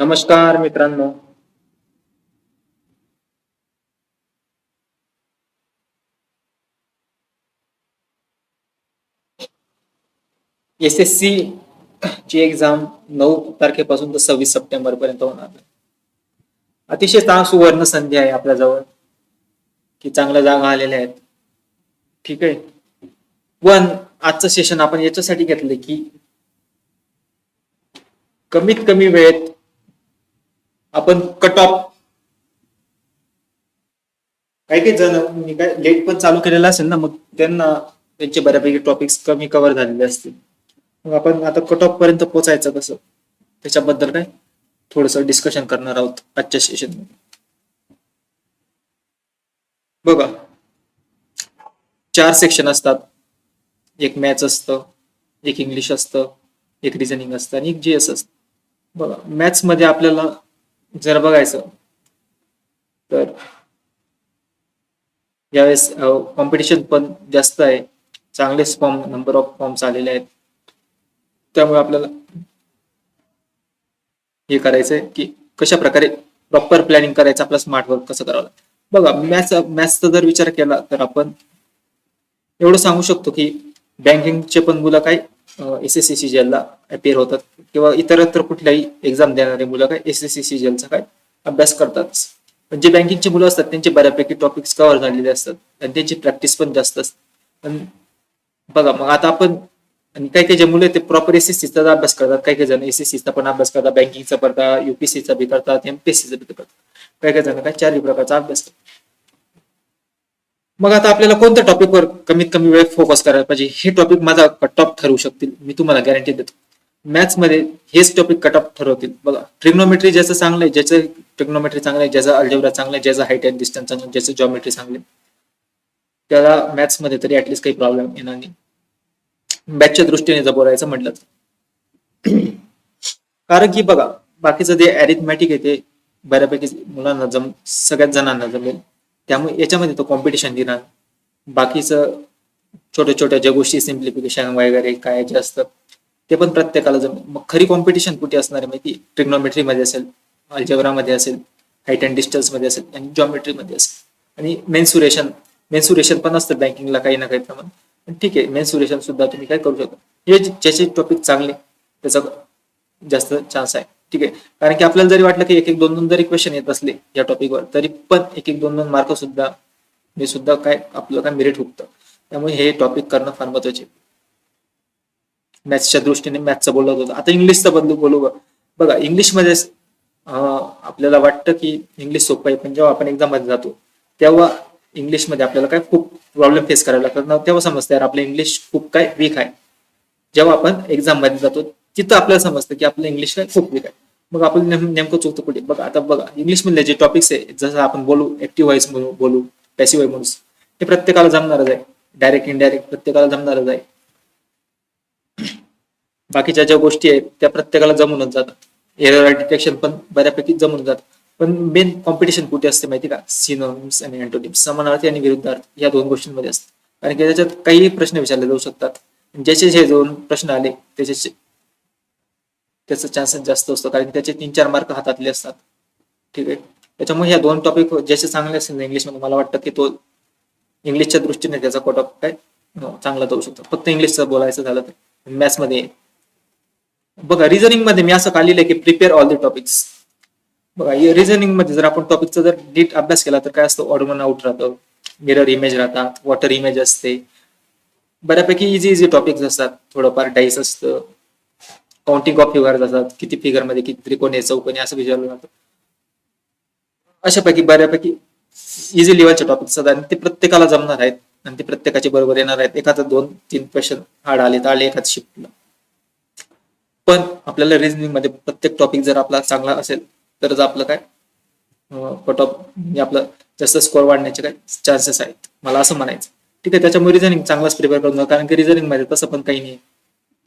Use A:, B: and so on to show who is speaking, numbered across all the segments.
A: नमस्कार मित्रांनो. S S C ची एक्झाम नऊ तारखेपासून तर सव्वीस सप्टेंबर पर्यंत होणार अतिशय चांगली सुवर्ण संधी आहे आपल्याजवळ. की चांगल्या जागा आलेल्या आहेत. ठीक आहे. पण आजचं सेशन आपण याच्यासाठी घेतलं की कमीत कमी वेळेत आपण कट ऑफ काही काही जण मी काय लेट पण चालू केलेला असेल ना मग त्यांना त्यांचे बऱ्यापैकी टॉपिक्स कमी कव्हर झालेले असतील. मग आपण आता कट ऑफ पर्यंत पोहोचायचं कसं? त्याच्याबद्दल काय? थोडस डिस्कशन करणार आहोत आजच्या सेशनमध्ये. बघा. चार सेक्शन असतात. एक मॅथ्स असतं एक इंग्लिश असतं एक रिझनिंग असतं आणि एक जीएस असतं. बघा मॅथ्समध्ये आपल्याला जर बघायचं तर यावेळेस कॉम्पिटिशन पण जास्त आहे चांगलेच फॉर्म नंबर ऑफ फॉर्म्स आलेले आहेत त्यामुळे आपल्याला हे करायचंय की कशा प्रकारे प्रॉपर प्लॅनिंग करायचं आपलं स्मार्ट वर्क कसं करावं लागतं. बघा मॅथ्स मॅथ्सचा जर विचार केला तर आपण एवढं सांगू शकतो की बँकिंगचे पण मुलं काही एस एस सी सी ला अपेअर होतात. किंवा इतरत्र कुठल्याही एक्झाम देणारे मुलं काय एस एस सी सी चा काय अभ्यास करतात. पण जे बँकिंगचे मुलं असतात त्यांचे बऱ्यापैकी टॉपिक्स कव्हर झालेले असतात. आणि त्यांची प्रॅक्टिस पण जास्त असते. पण बघा मग आता आपण आणि काही काही जे मुलं ते प्रॉपर एस एस सीचा अभ्यास करतात. काही काही जण एस एस सीचा पण अभ्यास करतात बँकिंगचा करतात युपीसीचा बी करतात एमपीएससीचा बी करतात. काही काही जण काय चारही प्रकारचा अभ्यास करतात. मग आता आपल्याला कोणत्या टॉपिकवर कमीत कमी वेळ फोकस करायला पाहिजे? हे टॉपिक माझा कट ऑफ ठरवू शकतील. मी तुम्हाला गॅरंटी देतो. मॅथ्समध्ये हेच टॉपिक कट ऑफ ठरवतील. बघा ट्रिग्नोमेट्री ज्याचं चांगलं आहे ज्याचं ट्रिग्नोमेट्री चांगलं आहे ज्याचं अल्जेब्रा चांगलं आहे ज्याचं हाईट अँड डिस्टन्स चांगलं आहे, ज्याचं जॉमेट्री चांगलं आहे त्याला मॅथ्समध्ये तरी ऍटलीस्ट काही प्रॉब्लेम येणार नाही. मॅथच्या दृष्टीने जर बोलायचं म्हटलं तर. कारण की बघा बाकीचं जे अरिथमॅटिक आहे ते बऱ्यापैकी मुलांना जम सगळ्याच जणांना जमेल. त्यामुळे याच्यामध्ये तो कॉम्पिटिशन देणार. बाकीचं छोट्या छोट्या ज्या गोष्टी सिम्प्लिफिकेशन वगैरे काय जे असतं ते पण प्रत्येकाला जमेल मग खरी कॉम्पिटिशन कुठे असणार आहे माहिती? ट्रिग्नोमेट्री मध्ये असेल अल्जेब्रा मध्ये असेल हाईट अँड डिस्टन्समध्ये असेल आणि जॉमेट्री मध्ये असेल. आणि मेन्सुरेशन मेन्सुरेशन पण असतं बँकिंगला काही ना काही प्रमाण. पण ठीक आहे मेन्सुरेशन सुद्धा तुम्ही काय करू शकता. हे ज्याचे टॉपिक चांगले त्याचा जास्त चान्स आहे. ठीक आहे? कारण की आपल्याला जरी वाटलं की एक एक दोन दोन जरी क्वेश्चन येत असले या टॉपिकवर तरी पण एक एक दोन दोन मार्क सुद्धा हे सुद्धा काय आपलं काय मेरिट हुकतं. त्यामुळे हे टॉपिक करणं फार महत्त्वाचे. मॅथ्सच्या दृष्टीने मॅथ्सचं बोलत होतं आता इंग्लिशचं बदलू बोलू बघा. इंग्लिशमध्ये आपल्याला वाटतं की इंग्लिश सोपं आहे पण जेव्हा आपण एक्झाममध्ये जातो तेव्हा इंग्लिशमध्ये आपल्याला काय खूप प्रॉब्लेम फेस करायला लागतात. ना तेव्हा समजतं यार आपलं इंग्लिश खूप काय वीक आहे. जेव्हा आपण एक्झाममध्ये जातो तिथं आपल्याला समजतं की आपलं इंग्लिश काय खूप वीक आहे. मग आपण नेमकं चुकतं कुठे? बघा आता बघा इंग्लिश मधले जे टॉपिक्स आहे जसं आपण बोलू ऍक्टिव्ह व्हायस म्हणून बोलू पॅसिव्ह म्हणून हे प्रत्येकाला जमणारच आहे. डायरेक्ट इनडायरेक्ट प्रत्येकाला जमणारच आहे. बाकीच्या ज्या गोष्टी आहेत त्या प्रत्येकाला जमूनच जातात. एरर डिटेक्शन पण बऱ्यापैकी जमून जातात. पण मेन कॉम्पिटिशन कुठे असते माहिती का? सिनोम्स आणि अँटोनिम्स समानार्थी आणि विरुद्धार्थ या दोन गोष्टींमध्ये असतात कारण की त्याच्यात काही प्रश्न विचारले जाऊ शकतात. ज्याचे जे दोन प्रश्न आले त्याचे त्याचा चान्सेस जास्त असतो. कारण त्याचे तीन चार मार्क हातातले असतात. ठीक आहे? त्याच्यामुळे ह्या दोन टॉपिक ज्याचे चांगले असतील ना इंग्लिशमध्ये मला वाटतं की तो इंग्लिशच्या दृष्टीने त्याचा कोट ऑफ काय हो, चांगला जाऊ शकतो. फक्त इंग्लिशचं बोलायचं झालं तर. मॅथ्समध्ये. बघा रिझनिंगमध्ये मी असं काढलेलं आहे की प्रिपेअर ऑल द टॉपिक्स बघा रिझनिंगमध्ये जर आपण टॉपिकचा जर नीट अभ्यास केला तर काय असतं? ऑडमन आउट राहतं. मिरर इमेज राहतात. वॉटर इमेज असते. बऱ्यापैकी इझी इझी टॉपिक्स असतात. थोडंफार डाईस असतं. काउंटिंग ऑफ फिगर असतात. किती फिगरमध्ये किती त्रिकोण आहे चौकोनी असं विचारलं जातं. अशापैकी बऱ्यापैकी इझी लेवलचे टॉपिक असतात आणि ते प्रत्येकाला जमणार आहेत. आणि ते प्रत्येकाचे बरोबर येणार आहेत. एखादं दोन तीन क्वेश्चन हाड आले तर आले एखाद शिफ्टला पण आपल्याला रिझनिंगमध्ये प्रत्येक टॉपिक जर आपला चांगला असेल तरच आपलं काय? कट ऑफ म्हणजे आपलं जास्त स्कोअर वाढण्याचे काय चान्सेस आहेत. मला असं म्हणायचं ठीक आहे त्याच्यामुळे रिझनिंग चांगलाच प्रिपेअर करून कारण की रिझनिंगमध्ये तसं पण काही नाही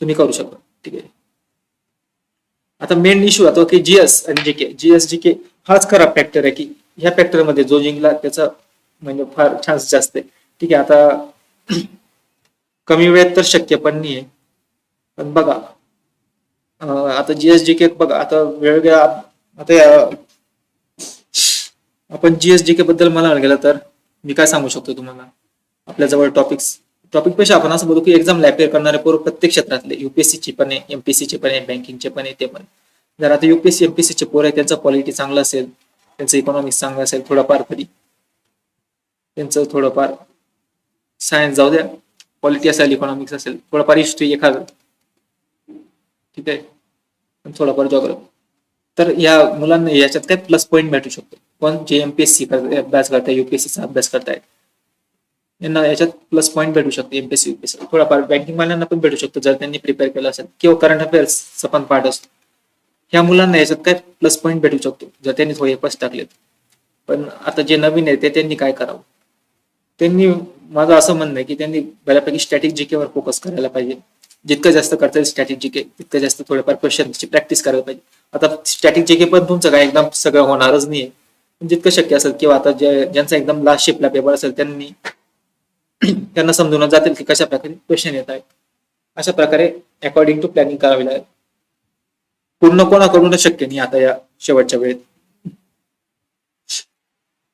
A: तुम्ही करू शकता. ठीक आहे. आता मेन इश्यू आता की जीएस आणि जीके जीएस जीके हाच खरा फॅक्टर आहे की ह्या फॅक्टरमध्ये जो जिंकला त्याचा म्हणजे फार चान्स जास्त आहे. ठीक आहे आता कमी वेळेत तर शक्य पण नाही आहे पण बघा आता जीएस जीके बघा आता वेगवेगळ्या आता आपण जीएसजी के बद्दल म्हणायला गेलं तर मी काय सांगू शकतो तुम्हाला? आपल्या जवळ टॉपिक्स टॉपिकपेक्षा आपण. असं बोलू की एक्झामला अपेअर करणारे पोरं प्रत्येक क्षेत्रातले युपीएससीचे पण आहे एमपीएससीचे पण आहे बँकिंगचे पण आहे ते पण. जर आता युपीएससी एमपीएससीचे पोरं आहे त्यांचा क्वालिटी चांगला असेल त्यांचं इकॉनॉमिक्स चांगलं असेल थोडंफार तरी. त्यांचं थोडंफार सायन्स जाऊ द्या क्वालिटी असेल इकॉनॉमिक्स असेल थोडंफार हिस्ट्री एखादं. ठीक आहे? थोडंफार जॉग्राफी तर या मुलांना याच्यात काय प्लस पॉईंट भेटू शकतो? पण जे एमपीएससी अभ्यास करताय युपीएससीचा अभ्यास करतायत. यांना याच्यात प्लस पॉईंट भेटू शकतो एमपीएससी युपीएससी थोडाफार बँकिंग वाल्यांना पण भेटू शकतो जर त्यांनी प्रिपेअर केलं असेल. किंवा करंट अफेअर्सचा पण पार्ट असतो. ह्या मुलांना याच्यात काय प्लस पॉईंट भेटू शकतो जर त्यांनी थोडे एफर्ट्स टाकलेत. पण आता जे नवीन आहे ते त्यांनी काय करावं? त्यांनी माझं असं म्हणणं आहे की त्यांनी बऱ्यापैकी स्टॅटिक जीकेवर फोकस करायला पाहिजे. जितकं जास्त करता येईल स्टॅटिक जीके तितकं जास्त थोडेफार क्वेश्चनची प्रॅक्टिस करायला पाहिजे. आता स्टॅटिक जीके पण तुमचं काय एकदम सगळं होणारच नाहीये. पण जितकं शक्य असेल किंवा आता जे ज्यांचा एकदम लास्ट शिपला पेपर असेल त्यांनी त्यांना समजून जातील की कशा प्रकारे क्वेश्चन येत आहेत. अशा प्रकारे अकॉर्डिंग टू प्लॅनिंग करावी लागेल. पूर्ण कोणाकडून शक्य नाही आता या शेवटच्या वेळेत.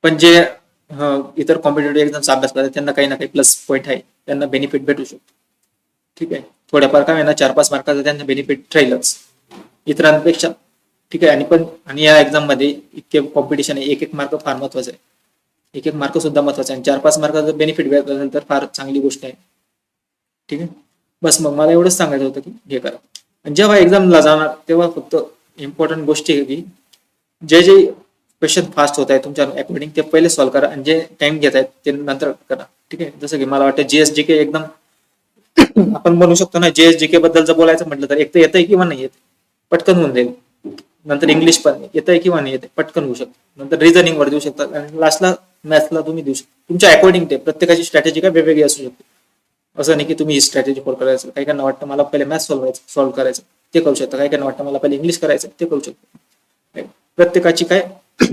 A: पण जे इतर कॉम्पिटेटिव्ह एक्झामचा अभ्यास करतात त्यांना काही ना काही प्लस पॉईंट आहे. त्यांना बेनिफिट भेटू शकतो. ठीक आहे? थोड्याफार काय यांना चार पाच मार्काचा त्यांना बेनिफिट राहीलच. इतरांपेक्षा. ठीक आहे? आणि पण आणि या एक्झाममध्ये इतके कॉम्पिटिशन आहे. एक एक मार्क फार महत्त्वाचा आहे एक एक मार्क सुद्धा महत्त्वाचा आहे आणि चार पाच मार्काचा बेनिफिट भेटत असेल तर फार चांगली गोष्ट आहे. ठीक आहे? बस मग मला एवढंच सांगायचं होतं की हे करा. आणि जेव्हा एक्झामला जाणार तेव्हा फक्त इम्पॉर्टंट गोष्टी आहे की जे जे क्वेश्चन फास्ट होत आहे तुमच्या अकॉर्डिंग ते पहिले सॉल्व्ह करा आणि जे टाइम घेत आहेत ते नंतर करा. ठीक आहे? जसं की मला वाटतं जीएसजी के एकदम आपण म्हणू शकतो ना जीएसजी के बद्दल जर बोलायचं म्हटलं तर एक तर येतंय किंवा नाही येत पटकन होऊन जाईल. नंतर इंग्लिश पण येतंय किंवा नाही येते पटकन होऊ शकतं. नंतर रिझनिंग वर देऊ शकतात. आणि लास्टला मॅथला तुम्ही देऊ शकता. तुमच्या अकॉर्डिंग ते प्रत्येकाची स्ट्रॅटेजी काय वेगवेगळी असू शकते. असं नाही की तुम्ही ही स्ट्रॅटेजी फॉलो करायचं काही काहींना वाटतं मला पहिले मॅथ्स सॉल्व्ह सॉल्व्ह करायचं ते करू शकता. काही काहींना वाटतं मला पहिले इंग्लिश करायचं ते करू शकतो. प्रत्येकाची काय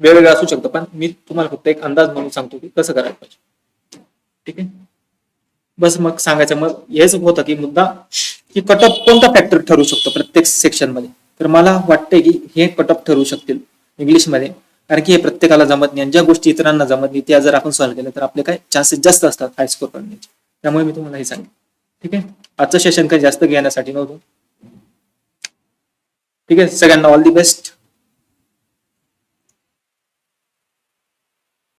A: वेगवेगळं असू शकतं पण मी तुम्हाला फक्त एक अंदाज म्हणून सांगतो की कसं करायला पाहिजे. ठीक आहे? बस मग सांगायचं मग हेच होतं की मुद्दा की कटअप कोणता फॅक्टर ठरू शकतो प्रत्येक सेक्शनमध्ये? तर मला वाटतंय की हे कटअप ठरू शकतील इंग्लिशमध्ये कारण की हे प्रत्येकाला जमत नाही आणि ज्या गोष्टी इतरांना जमत नाही त्या जर आपण सॉल्व्ह केल्या तर आपले काय चान्सेस जास्त असतात हाय स्कोर करण्याचे. त्यामुळे मी तुम्हाला हे सांगेन. ठीक आहे? आजचं सेशन काही जास्त घेण्यासाठी नव्हतं. ठीक आहे? सगळ्यांना ऑल दी बेस्ट